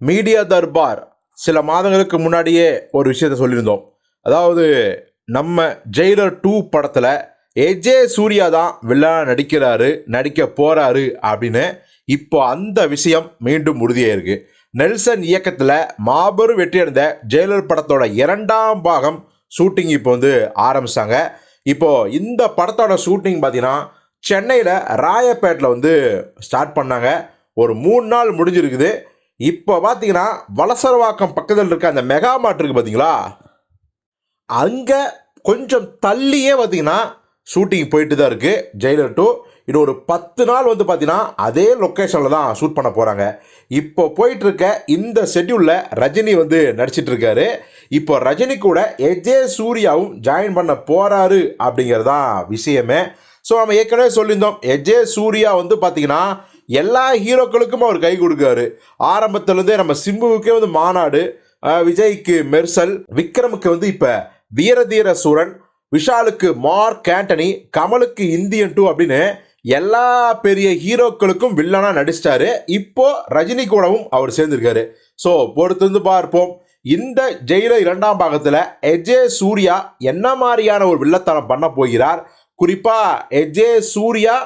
Media Darbar சில மாதங்களுக்கு முன்னாடியே ஒரு விஷயத்த சொல்லியிருந்தோம். அதாவது நம்ம ஜெயிலர் டூ படத்தில் ஏஜே சூர்யா தான் வில்லனா நடிக்கிறாரு நடிக்க போகிறாரு அப்படின்னு இப்போ அந்த விஷயம் மீண்டும் உறுதியாயிருக்கு நெல்சன் இயக்கத்தில் மாபெரும் வெற்றியடைந்த ஜெயிலர் படத்தோட இரண்டாம் பாகம் ஷூட்டிங் இப்போ வந்து ஆரம்பிச்சாங்க. இப்போது இந்த படத்தோட ஷூட்டிங் பார்த்தீங்கன்னா சென்னையில் ராயப்பேட்டில் வந்து ஸ்டார்ட் பண்ணாங்க. ஒரு மூணு நாள் முடிஞ்சிருக்குது. இப்போ பார்த்தீங்கன்னா வலசரவாக்கம் பக்கத்தில் இருக்க அந்த மெகா மார்ட் இருக்குது பார்த்தீங்களா அங்கே கொஞ்சம் தள்ளியே பார்த்தீங்கன்னா ஷூட்டிங் போயிட்டு தான் இருக்குது ஜெயிலர் டூ. இன்னும் ஒரு பத்து நாள் வந்து பார்த்தீங்கன்னா அதே லொக்கேஷனில் தான் ஷூட் பண்ண போகிறாங்க இப்போ போயிட்டுருக்க இந்த ஷெட்யூலில் ரஜினி வந்து நடிச்சிட்ருக்காரு இப்போ ரஜினி கூட எஜே சூர்யாவும் ஜாயின் பண்ண போகிறாரு அப்படிங்கிறது தான் விஷயமே. ஸோ நம்ம ஏற்கனவே சொல்லியிருந்தோம். எஜே சூர்யா வந்து பார்த்தீங்கன்னா எல்லா ஹீரோக்களுக்கும் அவர் கை கொடுக்காரு. ஆரம்பத்துலேருந்தே நம்ம சிம்புவுக்கே வந்து மாநாடு விஜய்க்கு மெர்சல் விக்ரமுக்கு வந்து இப்போ வீரதீர சூரன் விஷாலுக்கு மார்க் ஆண்டனி கமலுக்கு இந்தியன் டூ அப்படின்னு எல்லா பெரிய ஹீரோக்களுக்கும் வில்லனா நடிச்சிட்டாரு. இப்போ ரஜினி கூடவும் அவர் சேர்ந்திருக்காரு. ஸோ பொறுத்திருந்து பார்ப்போம். இந்த ஜெயில இரண்டாம் பாகத்தில் எஜே சூர்யா என்ன மாதிரியான ஒரு வில்லத்தனம் பண்ண போகிறார்? குறிப்பாக எஜே சூர்யா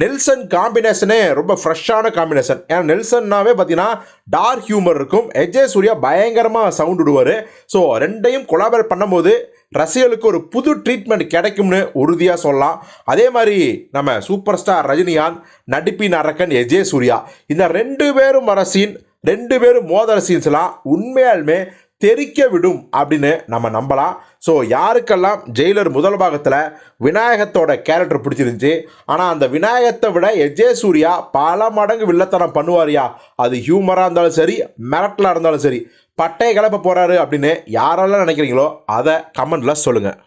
நெல்சன் காம்பினேஷனே ரொம்ப ஃப்ரெஷ்ஷான காம்பினேஷன் ஏன்னா நெல்சன்னாவே பார்த்தீங்கன்னா டார்க் ஹியூமர் இருக்கும். எஜே சூர்யா பயங்கரமாக சவுண்ட் விடுவார். ஸோ ரெண்டையும் கொலாபரேட் பண்ணும்போது ரசிகர்களுக்கு ஒரு புது ட்ரீட்மெண்ட் கிடைக்கும்னு உறுதியாக சொல்லலாம். அதே மாதிரி நம்ம சூப்பர் ஸ்டார் ரஜினிகாந்த் நடிப்பின் அரக்கன் எஜே சூர்யா இந்த ரெண்டு பேரும் வர சீன் ரெண்டு பேரும் மோதர சீன்ஸ்லாம் உண்மையாலுமே தெரிக்க விடும் அப்படின்னு நம்ம நம்பலாம். ஸோ யாருக்கெல்லாம் ஜெயிலர் முதல் பாகத்தில் விநாயகத்தோட கேரக்டர் பிடிச்சிருந்துச்சு ஆனால் அந்த விநாயகத்தை விட எஜே சூர்யா பல மடங்கு வில்லத்தனம் பண்ணுவாரியா. அது ஹியூமராக இருந்தாலும் சரி மிரட்டலாக இருந்தாலும் சரி. பட்டையை கிளப்ப போகிறாரு அப்படின்னு யாரெல்லாம் நினைக்கிறீங்களோ அதை கமெண்டில் சொல்லுங்கள்